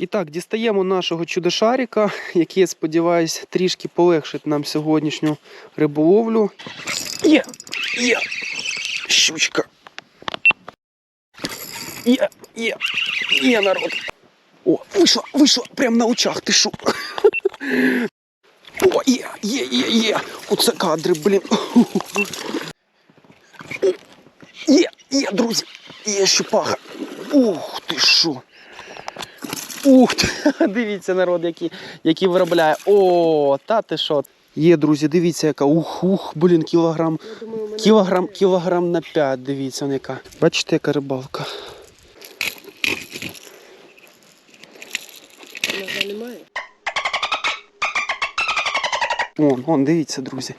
І так, дістаємо нашого чудо-шарика, який, я сподіваюсь, трішки полегшить нам сьогоднішню риболовлю. Є! Є! Щучка! Є! Є! Є, народ! О, вийшла, вийшла, прямо на очах, ти шо? О, є, є, є, є! Оце кадри, блін. Є, є, друзі! Є щупаха! Ух ти що! Ух ти! Дивіться, народ, який, який виробляє. О, та ти що? Є, друзі, дивіться, яка. Ух, ух, блін, кілограм. Думаю, Кілограм, кілограм на 5, дивіться, вона яка. Бачите, яка рибалка. немає. Вон, вон, дивіться, друзі.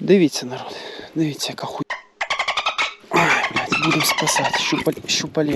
Дивіться, народ. Дивіться, яка хуй. Ай, блядь, будемо спасати. Щупаль...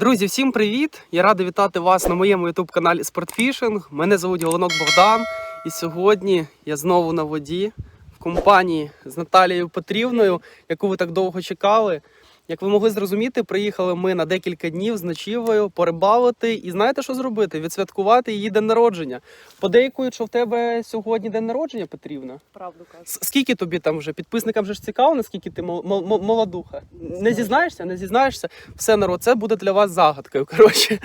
Друзі, всім привіт! Я радий вітати вас на моєму youtube каналі Спортфішинг. Мене звуть Голонок Богдан. І сьогодні я знову на воді в компанії з Наталією Петрівною, яку ви так довго чекали. Як ви могли зрозуміти, приїхали ми на декілька днів з ночівлею порибалити і знаєте, що зробити? Відсвяткувати її день народження. Подейкують, що в тебе сьогодні день народження, Петрівна. Правду кажу. Скільки тобі там вже? Підписникам же ж цікаво, наскільки ти мол- мол- мол- молодуха. Не зізнаєшся, не зізнаєшся. Все народ, це буде для вас загадкою. Коротше,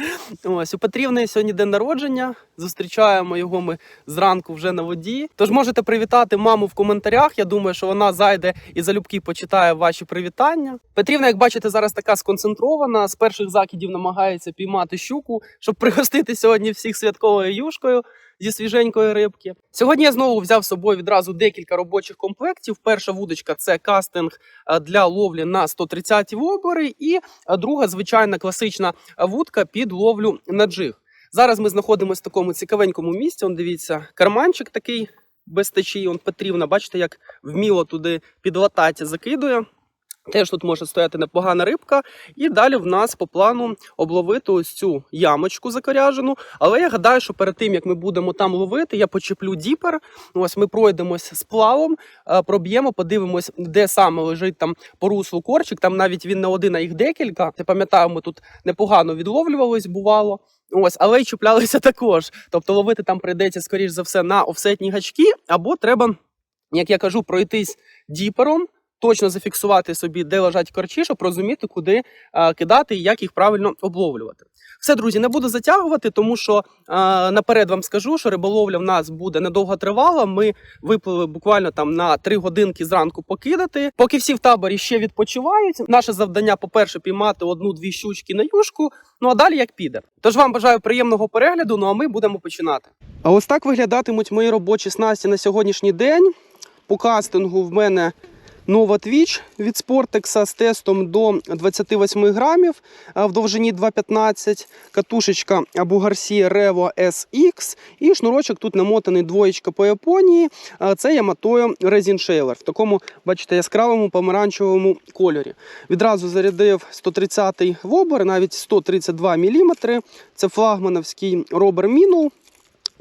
ось у Петрівни сьогодні день народження. Зустрічаємо його ми зранку вже на воді. Тож можете привітати маму в коментарях. Я думаю, що вона зайде і залюбки почитає ваші привітання. Петрівна, як бачите, зараз така сконцентрована. З перших закидів намагається піймати щуку, щоб пригостити сьогодні всіх святковою юшкою зі свіженької рибки. Сьогодні я знову взяв з собою відразу декілька робочих комплектів. Перша вудочка це кастинг е, для ловлі на 130-ті вобори, і е, друга звичайна класична вудка під ловлю на джиг. Зараз ми знаходимося в такому цікавенькому місці. Он дивіться, карманчик такий без течії. Он Петрівна, бачите, як вміло туди під лататі закидує. Теж тут може стояти непогана рибка. І далі в нас по плану обловити ось цю ямочку закоряжену. Але я гадаю, що перед тим як ми будемо там ловити, я почеплю діпер. Ось ми пройдемось сплавом, е, проб'ємо, подивимось, де саме лежить там по руслу корчик. Там навіть він не один, а їх декілька. Я пам'ятаю, ми тут непогано відловлювались, бувало. Ось, але й чіплялися також. Тобто ловити там прийдеться, скоріш за все, на офсетні гачки, або треба, як я кажу, пройтись діпером. Точно зафіксувати собі, де лежать корчі, щоб розуміти, куди е, кидати і як їх правильно обловлювати. Все, друзі, не буду затягувати, тому що е, наперед вам скажу, що риболовля в нас буде недовго тривала. Ми виплили буквально там на 3 годинки зранку покидати. Поки всі в таборі ще відпочивають. Наше завдання, по-перше, піймати одну-дві щучки на юшку. Ну а далі як піде. Тож вам бажаю приємного перегляду. Ну а ми будемо починати. А ось так виглядатимуть мої робочі снасті на сьогоднішній день. По кастингу в мене Nova Twitch від Sportex з тестом до 28 грамів в довжині 2,15. Катушечка Garcia Revo SX. І шнурочок тут намотаний двоєчка по Японії. А, Це Yamato Resin Shaver в такому, бачите, яскравому помаранчевому кольорі. Відразу зарядив 130-й вобер, навіть 132 мм. Це флагмановський робер Мінул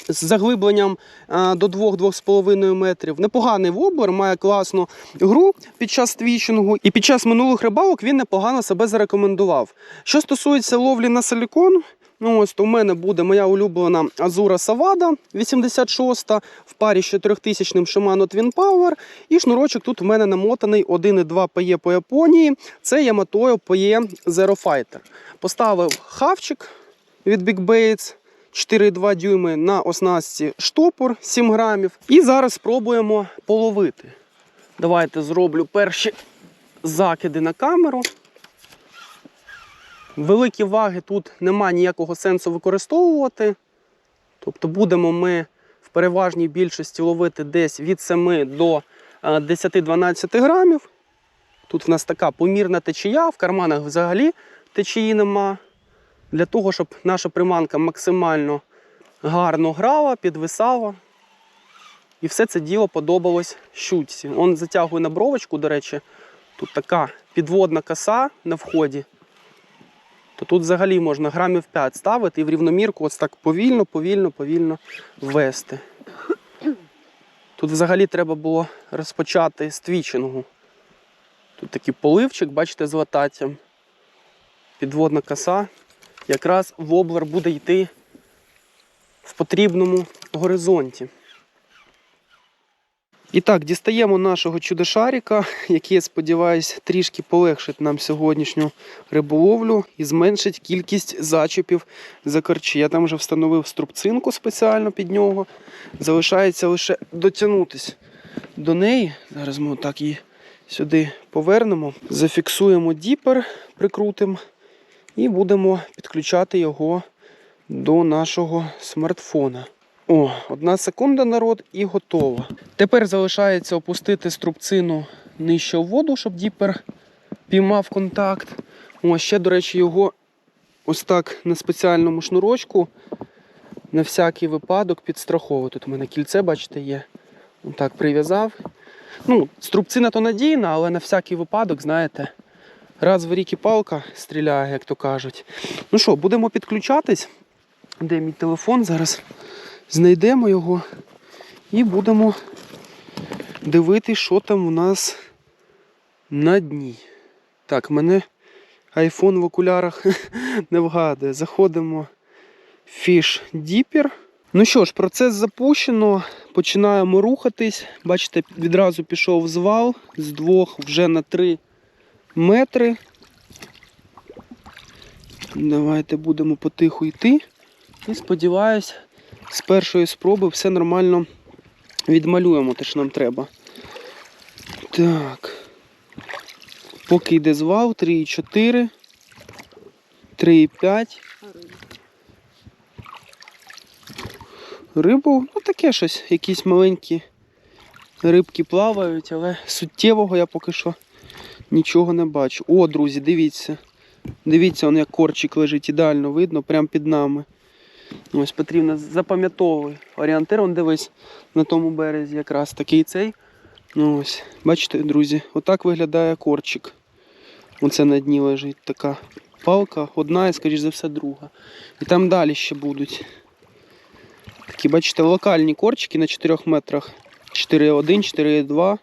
з заглибленням до 2-2,5 метрів. Непоганий воблер, має класну гру під час твічингу. І під час минулих рибалок він непогано себе зарекомендував. Що стосується ловлі на силікон, ну ось то в мене буде моя улюблена Азура Савада 86 в парі з 4000 Shimano Twin Power. І шнурочок тут в мене намотаний 1,2 PE по Японії. Це Yamato PE Zero Fighter. Поставив хавчик від Big Baits. 4,2 дюйми на оснастці штопор 7 грамів. І зараз спробуємо половити. Давайте зроблю перші закиди на камеру. Великі ваги тут нема ніякого сенсу використовувати. Тобто будемо ми в переважній більшості ловити десь від 7 до е, 10-12 грамів. Тут в нас така помірна течія, в карманах взагалі течії нема для того, щоб наша приманка максимально гарно грала, підвисала. І все це діло подобалось щучці. Он затягує на бровочку, до речі, тут така підводна коса на вході. То тут взагалі можна грамів 5 ставити і в рівномірку ось так повільно, повільно, повільно ввести. Тут взагалі треба було розпочати з твічингу. Тут такий поливчик, бачите, з лататтям. Підводна коса якраз воблер буде йти в потрібному горизонті. І так, дістаємо нашого чудо-шарика, який, я сподіваюся, трішки полегшить нам сьогоднішню риболовлю і зменшить кількість зачепів за корчі. Я там вже встановив струбцинку спеціально під нього. Залишається лише дотягнутись до неї. Зараз ми отак її сюди повернемо. Зафіксуємо діпер, прикрутимо і будемо підключати його до нашого смартфона. О, одна секунда, народ, і готово. Тепер залишається опустити струбцину нижче в воду, щоб діпер піймав контакт. О, ще, до речі, його ось так на спеціальному шнурочку на всякий випадок підстраховую. Тут у мене кільце, бачите, є. Отак прив'язав. Ну, струбцина то надійна, але на всякий випадок, знаєте, раз в рік і палка стріляє, як то кажуть. Ну що, будемо підключатись. Де мій телефон? Зараз знайдемо його і будемо дивитися, що там у нас на дні. Так, мене айфон в окулярах не вгадує. Заходимо в Fish Dipper. Ну що ж, процес запущено. Починаємо рухатись. Бачите, відразу пішов звал з двох вже на три метри. Давайте будемо потиху йти. І сподіваюсь, з першої спроби все нормально відмалюємо те, що нам треба. Так. Поки йде звал, 3,4, 3,5. Рибу, ну таке щось, якісь маленькі рибки плавають, але суттєвого я поки що нічого не бачу. О, друзі, дивіться. Дивіться, он як корчик лежить, ідеально видно, прямо під нами. Ось потрібно запам'ятовувати. Орієнтир, он дивись на тому березі якраз такий цей. Ну ось, бачите, друзі, отак виглядає корчик. Оце на дні лежить така палка, одна і, скоріш за все, друга. І там далі ще будуть. Такі, бачите, локальні корчики на 4 метрах. 4,1, 4,2,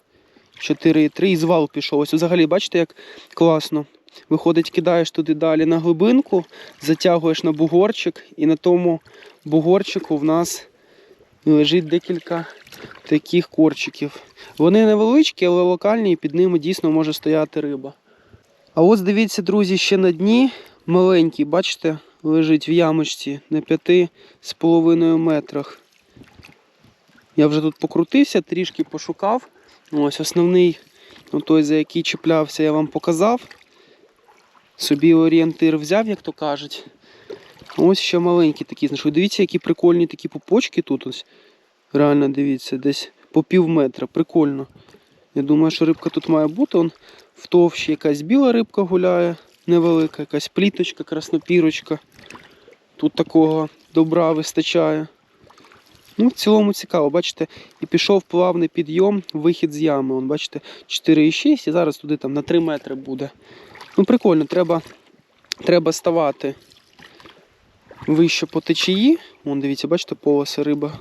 4,3 і звал пішов. Ось взагалі, бачите, як класно. Виходить, кидаєш туди далі на глибинку, затягуєш на бугорчик, і на тому бугорчику в нас лежить декілька таких корчиків. Вони невеличкі, але локальні, і під ними дійсно може стояти риба. А ось дивіться, друзі, ще на дні маленький, бачите, лежить в ямочці на 5,5 метрах. Я вже тут покрутився, трішки пошукав. Ось основний, ну, той, за який чіплявся, я вам показав. Собі орієнтир взяв, як то кажуть. Ось ще маленькі такі. знайшов. Дивіться, які прикольні такі пупочки тут. Ось. Реально дивіться, десь по пів метра. Прикольно. Я думаю, що рибка тут має бути. Он в товщі якась біла рибка гуляє, невелика, якась пліточка, краснопірочка. Тут такого добра вистачає. Ну, в цілому цікаво, бачите, і пішов плавний підйом, вихід з ями. Он, бачите, 4,6 і зараз туди там на 3 метри буде. Ну, прикольно, треба, треба ставати вище по течії. Вон, дивіться, бачите, полоси риба.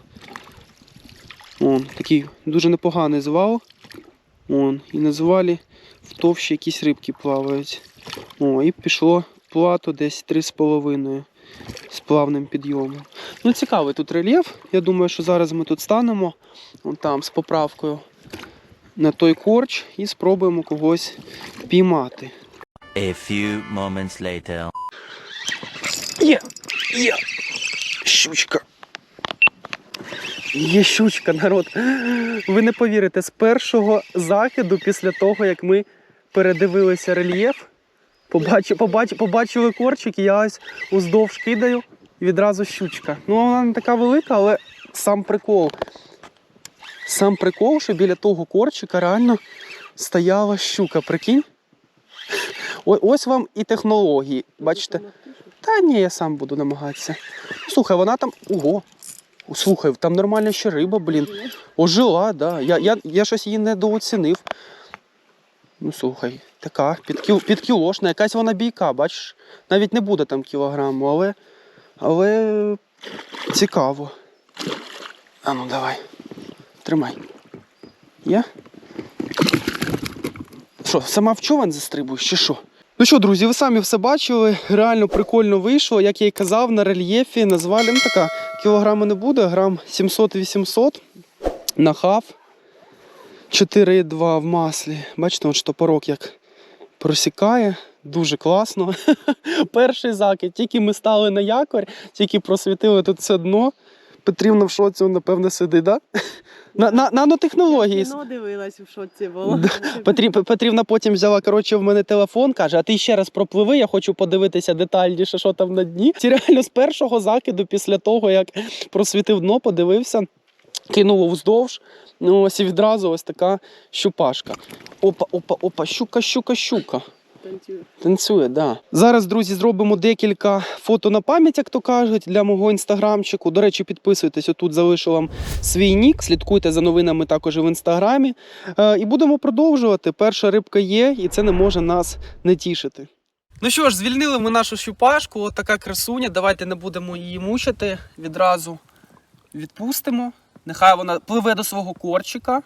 Вон, такий дуже непоганий звал. Вон, і на звалі в товщі якісь рибки плавають. О, і пішло плато десь 3,5 з плавним підйомом. Ну, цікавий тут рельєф. Я думаю, що зараз ми тут станемо вон там з поправкою на той корч і спробуємо когось піймати. A few moments later. Є, є. Щучка. Є щучка, народ. Ви не повірите, з першого закиду, після того, як ми передивилися рельєф, побачили, побачили, побачили корчик, я ось уздовж кидаю і відразу щучка. Ну, вона не така велика, але сам прикол. Сам прикол, що біля того корчика реально стояла щука. Прикинь? Ось вам і технології. Бачите? Та ні, я сам буду намагатися. Слухай, вона там. Ого. Слухай, там нормальна ще риба, блін. Ожила, да. Я, я, я щось її недооцінив. Ну слухай, така, під, кіл, під кілошна, якась вона бійка, бачиш? Навіть не буде там кілограму, але. Але цікаво. А ну давай. Тримай. Є? Що, сама в човен застрибуєш чи що? Ну що, друзі, ви самі все бачили. Реально прикольно вийшло. Як я й казав, на рельєфі назвали, ну така кілограми не буде, грам 700-800 на хав. 4,2 в маслі. Бачите, от штопорок як просікає. Дуже класно. Перший закид. Тільки ми стали на якорь, тільки просвітили тут все дно. Петрівна в шоці, напевно, сидить. Да? На, на, нанотехнології. Кіно дивилась в шоці було. Петрі- Петрівна потім взяла коротше, в мене телефон, каже: а ти ще раз пропливи, я хочу подивитися детальніше, що там на дні. Ці реально з першого закиду, після того, як просвітив дно, подивився, кинув вздовж. Ну, ось і відразу ось така щупашка. Опа, опа, опа, щука, щука, щука. Танцюю. Танцює, да. Зараз, друзі, зробимо декілька фото на пам'ять, як то кажуть, для мого інстаграмчику. До речі, підписуйтесь, отут залишу вам свій нік, слідкуйте за новинами також і в інстаграмі. Е, і будемо продовжувати. Перша рибка є, і це не може нас не тішити. Ну що ж, звільнили ми нашу щупашку, от така красуня. Давайте не будемо її мучити. Відразу відпустимо. Нехай вона пливе до свого корчика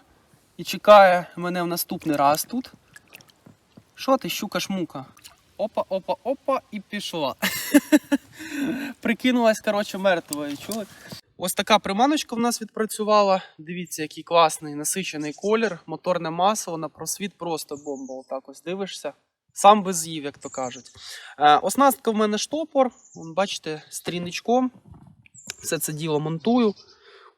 і чекає мене в наступний раз тут. Що ти, щука шмука? Опа, опа, опа, і пішла. Прикинулась, коротше, мертвою. Чули? Ось така приманочка в нас відпрацювала. Дивіться, який класний насичений колір, моторне масло, на просвіт просто бомба. Отак ось дивишся. Сам би з'їв, як то кажуть. Е, оснастка в мене штопор. Бачите, стріничком. Все це діло монтую.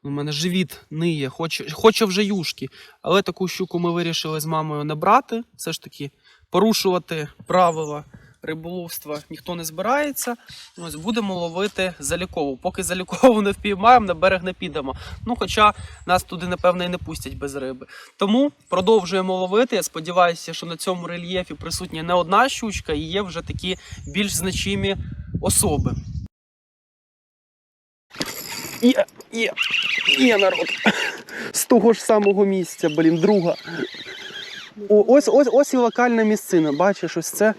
У мене живіт ниє, хоче, хоче вже юшки. Але таку щуку ми вирішили з мамою не брати. Все ж таки порушувати правила риболовства ніхто не збирається. Ось будемо ловити залікову. Поки залікову не впіймаємо, на берег не підемо. Ну, хоча нас туди, напевно, і не пустять без риби. Тому продовжуємо ловити. Я сподіваюся, що на цьому рельєфі присутня не одна щучка, і є вже такі більш значимі особи. Є, є, є народ. З того ж самого місця, блін, друга. О, ось, ось, ось і локальна місцина. Бачиш, ось це,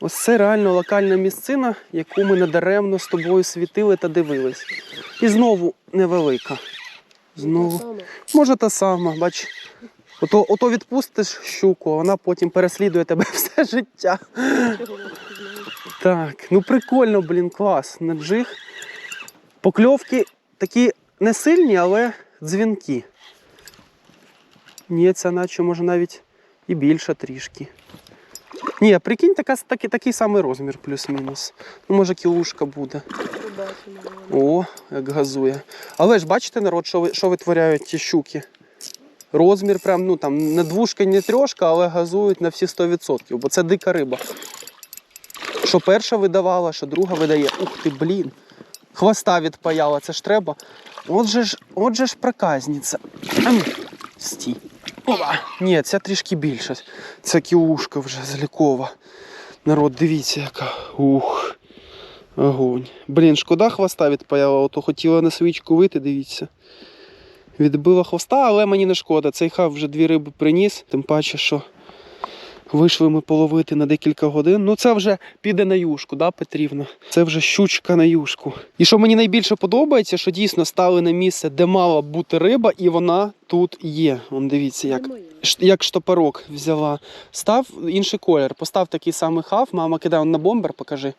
ось це реально локальна місцина, яку ми надаремно з тобою світили та дивились. І знову невелика. Знову. Може та сама, бач. Ото, ото відпустиш щуку, а вона потім переслідує тебе все життя. Так, ну прикольно, блін, клас. На джиг. Покльовки такі не сильні, але дзвінки. Ні, це наче може навіть і більше трішки. Ні, прикинь, така, такий, такий самий розмір, плюс-мінус. Ну, може, кілушка буде. О, як газує. Але ж бачите, народ, що, що витворяють ті щуки? Розмір прям, ну там не двушка, не трьошка, але газують на всі 100%, бо це дика риба. Що перша видавала, що друга видає. Ух ти, блін. Хвоста відпаяла, це ж треба. Отже ж, отже ж проказниця. Ам, Стій. Опа. Ні, ця трішки більше. Це кілушка вже залікова. Народ, дивіться, яка. Ух. Огонь. Блін, шкода хвоста відпаяла, ото хотіла на свічку вийти, дивіться. Відбила хвоста, але мені не шкода. Цей хав вже дві риби приніс, тим паче, що вийшли ми половити на декілька годин. Ну, це вже піде на юшку, да, Петрівна? Це вже щучка на юшку. І що мені найбільше подобається, що дійсно стали на місце, де мала бути риба, і вона тут є. Вон дивіться, як як штопорок взяла. Став інший колір, постав такий самий хав, мама кидає на бомбер, покажи.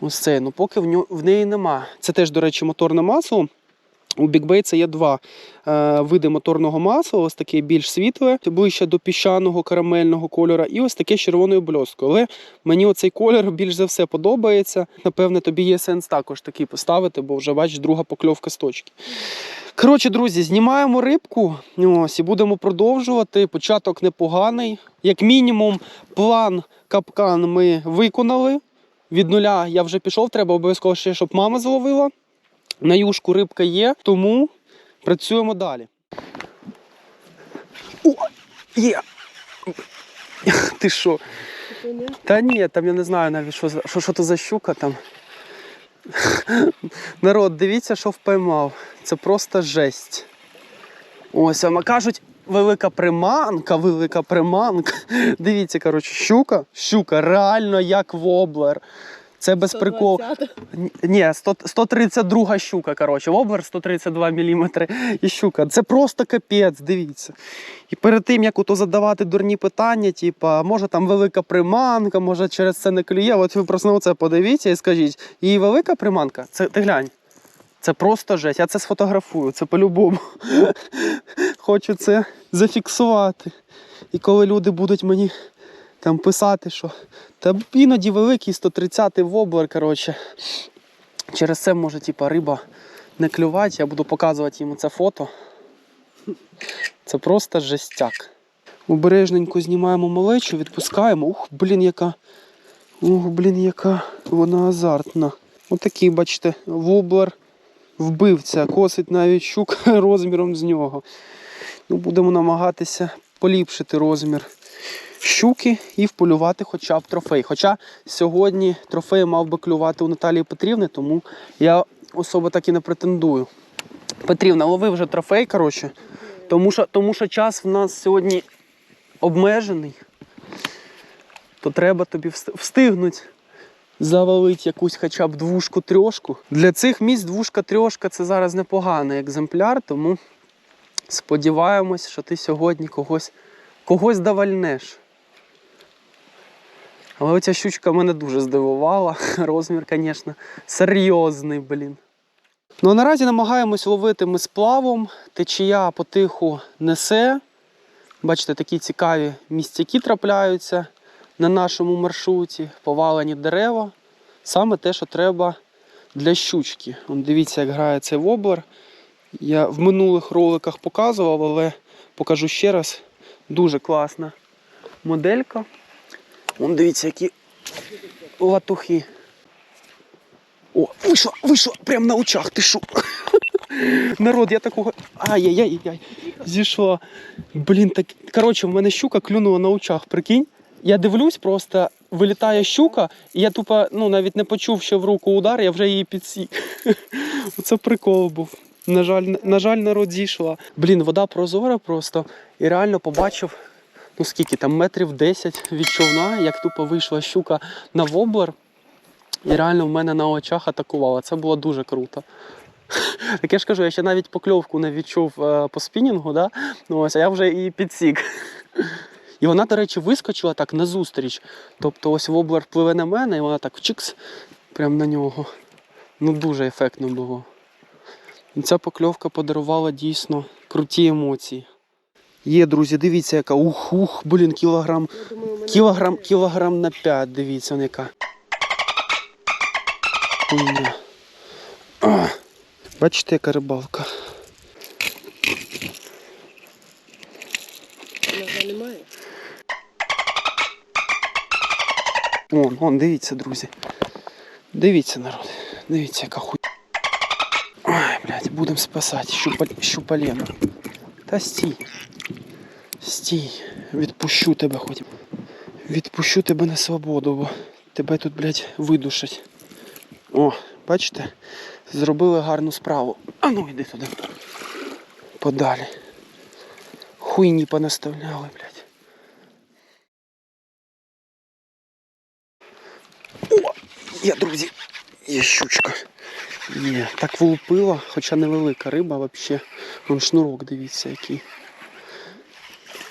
Ось цей. Ну поки в, ню, в неї нема. Це теж, до речі, моторне масло. У Бікбей це є два е, види моторного масла, ось таке більш світле, ближче до піщаного карамельного кольора, і ось таке з червоною бльосткою. Але мені оцей колір більш за все подобається. Напевне, тобі є сенс також такий поставити, бо вже бачиш друга покльовка з точки. Коротше, друзі, знімаємо рибку ось, і будемо продовжувати. Початок непоганий. Як мінімум, план капкан ми виконали. Від нуля я вже пішов, треба обов'язково ще, щоб мама зловила. На юшку рибка є, тому працюємо далі. О, є! Ти що? Та ні, там я не знаю навіть, що, що, що то за щука там. Народ, дивіться, що впіймав. Це просто жесть. Ось, а кажуть, велика приманка, велика приманка. Дивіться, коротше, щука, щука, реально як воблер. Це без приколу. 120. Ні, 100, 132 щука, коротше, воблер 132 мм і щука. Це просто капець, дивіться. І перед тим, як ото задавати дурні питання, типа, може там велика приманка, може через це не клює. От ви просто на це подивіться і скажіть, її велика приманка? Це ти глянь. Це просто жесть. Я це сфотографую, це по-любому. Хочу це зафіксувати. І коли люди будуть мені там писати, що та іноді великий 130-й воблер, коротше. Через це може типа риба не клювати. Я буду показувати йому це фото. Це просто жестяк. Обережненько знімаємо малечу, відпускаємо. Ух, блін, яка. Ух, блін, яка вона азартна. Отакий, бачите, воблер вбивця, косить навіть щук розміром з нього. Ну, будемо намагатися поліпшити розмір щуки і вполювати хоча б трофей. Хоча сьогодні трофей мав би клювати у Наталії Петрівни, тому я особо так і не претендую. Петрівна, лови вже трофей, коротше. Тому що, тому що час в нас сьогодні обмежений, то треба тобі вст- встигнути завалити якусь хоча б двушку-трьошку. Для цих місць двушка-трьошка це зараз непоганий екземпляр, тому сподіваємось, що ти сьогодні когось, когось давальнеш. Але оця щучка мене дуже здивувала. Розмір, звісно, серйозний, блін. Ну а наразі намагаємось ловити ми сплавом. Течія потиху несе. Бачите, такі цікаві місцяки трапляються на нашому маршруті, повалені дерева. Саме те, що треба для щучки. Вон дивіться, як грає цей воблер. Я в минулих роликах показував, але покажу ще раз. Дуже класна моделька. Вон дивіться, які латухи. О, вийшла, вийшла, прямо на очах, ти що? Народ, я такого. Ай-яй-яй-яй. Зійшла. Блін, так. Коротше, в мене щука клюнула на очах, прикинь. Я дивлюсь, просто вилітає щука, і я тупо ну, навіть не почув, що в руку удар, я вже її підсік. Оце прикол був. На жаль, на жаль, народ зійшла. Блін, вода прозора просто. І реально побачив, ну скільки там, метрів 10 від човна, як тупо вийшла щука на воблер. І реально в мене на очах атакувала. Це було дуже круто. Так я ж кажу, я ще навіть покльовку не відчув е, по спінінгу, да? ну, ось, а я вже її підсік. І вона, до речі, вискочила так назустріч. Тобто ось воблер впливе на мене, і вона так чикс, прямо на нього. Ну, дуже ефектно було. І Ця покльовка подарувала дійсно круті емоції. Є, друзі, дивіться, яка ух, ух, блін, кілограм. Думаю, Кілограм, кілограм на 5, дивіться, яка. А, Бачите, яка рибалка. немає. Вон, вон, дивіться, друзі. Дивіться, народ. Дивіться, яка хуй. Ай, блядь, будемо спасати. Щупа... Щупалена. Та стій. Стій, відпущу тебе хоч. Відпущу тебе на свободу, бо тебе тут, блядь, видушать. О, бачите? Зробили гарну справу. А ну йди туди. Подалі. Хуйні понаставляли, блядь. О! Є, друзі! Є щучка. Є. Так влупила, хоча невелика риба взагалі. Вон шнурок, дивіться, який.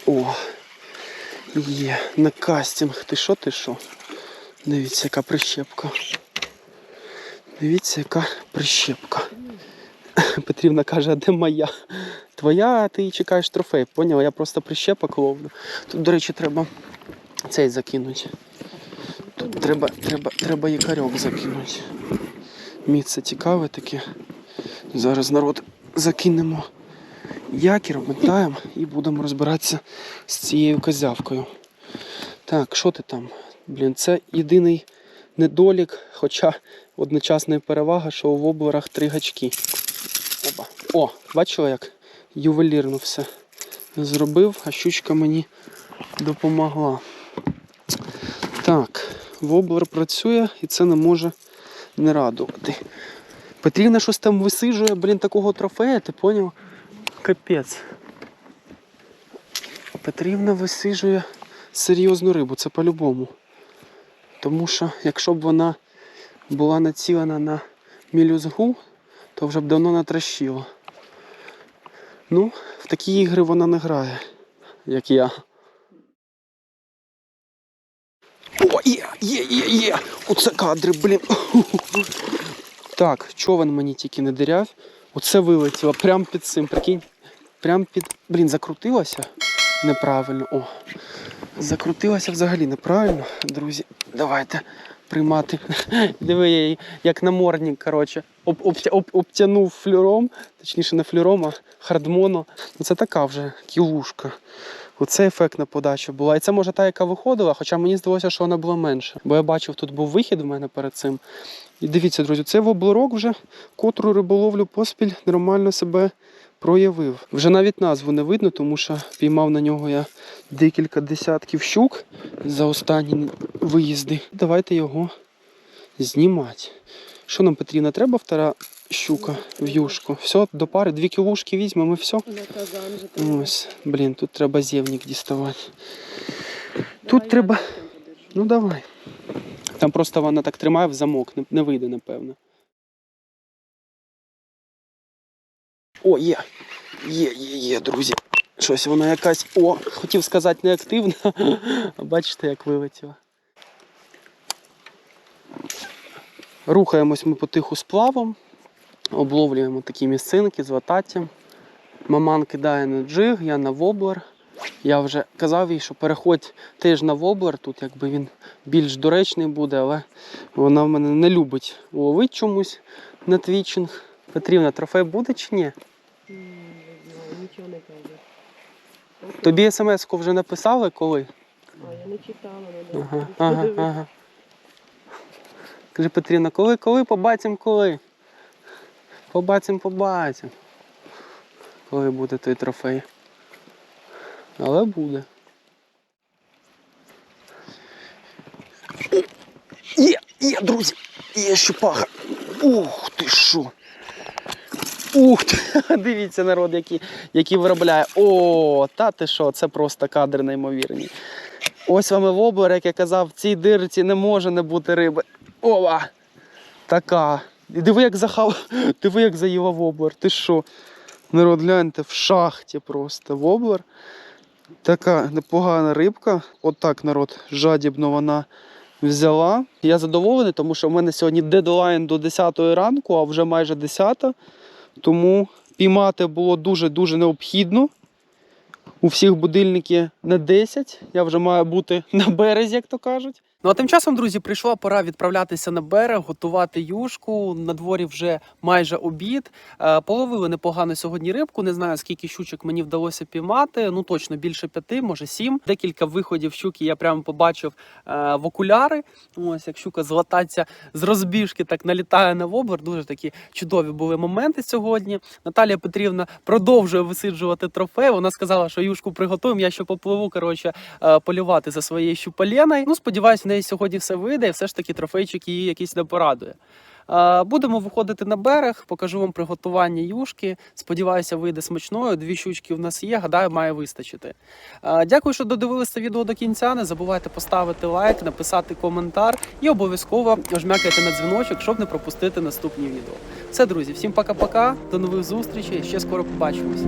О! Є. На кастинг. Ти що, ти що? Дивіться, яка прищепка. Дивіться, яка прищепка. Петрівна каже, а де моя? Твоя, а ти чекаєш трофей, поняла? Я просто прищепок ловлю. Тут, до речі, треба цей закинути. Тут треба, треба, треба якорьок закинути. Місце цікаве таке. Зараз народ закинемо якір, мотаємо і будемо розбиратися з цією козявкою. Так, що ти там? Блін, це єдиний недолік, хоча одночасна перевага, що у воблерах три гачки. Опа. О, бачила, як ювелірно все зробив, а щучка мені допомогла. Так, воблер працює і це не може не радувати. Петрівна щось там висижує, блін, такого трофея, ти поняв? Капець. Петрівна висижує серйозну рибу, це по-любому. Тому що якщо б вона була націлена на мілюзгу, то вже б давно натращила. Ну, в такі ігри вона не грає, як я. О, є, є, є, є! Оце кадри, блін. Так, човен мені тільки не диряв. Оце вилетіло прямо під цим, прикинь. Прям під. Блін, закрутилося неправильно. О. Закрутилося взагалі неправильно, друзі. Давайте приймати. Диви, я її як намордник, коротше, об, обтя- об, обтянув флюром, точніше не флюром, а хардмоно. Ну, Це така вже кілушка. Оце ефектна подача була. І це може та, яка виходила, хоча мені здалося, що вона була менша. Бо я бачив, тут був вихід в мене перед цим. І дивіться, друзі, це воблерок вже, котру риболовлю поспіль нормально себе проявив. Вже навіть назву не видно, тому що піймав на нього я декілька десятків щук за останні виїзди. Давайте його знімати. Що нам потрібно? Треба втора щука в юшку. Все, до пари, дві кілушки візьмемо і все. Ось, блін, тут треба зєвник діставати. Тут треба. Ну давай. Там просто вона так тримає в замок, не вийде, напевно. О, є. Є, є, є, друзі. Щось вона якась. О, хотів сказати неактивна. Бачите, як вилетіла. Рухаємось ми потиху сплавом, обловлюємо такі місцинки з вататтям. Маман кидає на джиг, я на воблер. Я вже казав їй, що переходь теж на воблер, тут якби він більш доречний буде, але вона в мене не любить ловити чомусь на твічинг. Петрівна, трофей буде чи ні? Знаю, нічого не каже. Тобі смс-ку вже написали коли? А, я не читала, не Ага, ага, ага. Каже Петрівна, коли, коли побачимо, коли? Побачимо, побачимо. Коли буде той трофей. Але буде. Є, є, друзі! Є щупаха. Ух ти що! Ух! Дивіться, народ, який, який виробляє. О, та ти що, це просто кадри неймовірні. Ось вам і воблер, як я казав, в цій дирці не може не бути риби. Ова! Така. Диви, як захав. Диви, як заїла воблер. Ти що? Народ, гляньте, в шахті просто воблер. Така непогана рибка. Отак народ жадібно вона взяла. Я задоволений, тому що в мене сьогодні дедлайн до 10 ранку, а вже майже 10. Тому піймати було дуже-дуже необхідно. У всіх будильники на 10. Я вже маю бути на березі, як то кажуть. Ну а тим часом, друзі, прийшла пора відправлятися на берег, готувати юшку. На дворі вже майже обід. Е, Половили непогано сьогодні рибку. Не знаю, скільки щучок мені вдалося піймати. Ну точно більше п'яти, може сім. Декілька виходів щуки я прямо побачив е, в окуляри. Ось як щука злататься з розбіжки, так налітає на воблер. Дуже такі чудові були моменти сьогодні. Наталія Петрівна продовжує висиджувати трофей. Вона сказала, що юшку приготуємо. Я ще попливу коротше е, полювати за своєю щупаленою. Ну сподіваюся, в неї сьогодні все вийде, і все ж таки трофейчик її якийсь не порадує. Будемо виходити на берег, покажу вам приготування юшки. Сподіваюся, вийде смачною. Дві щучки в нас є. Гадаю, має вистачити. Дякую, що додивилися відео до кінця. Не забувайте поставити лайк, написати коментар і обов'язково жмякайте на дзвіночок, щоб не пропустити наступні відео. Все, друзі, всім пока-пока. До нових зустрічей. Ще скоро побачимось.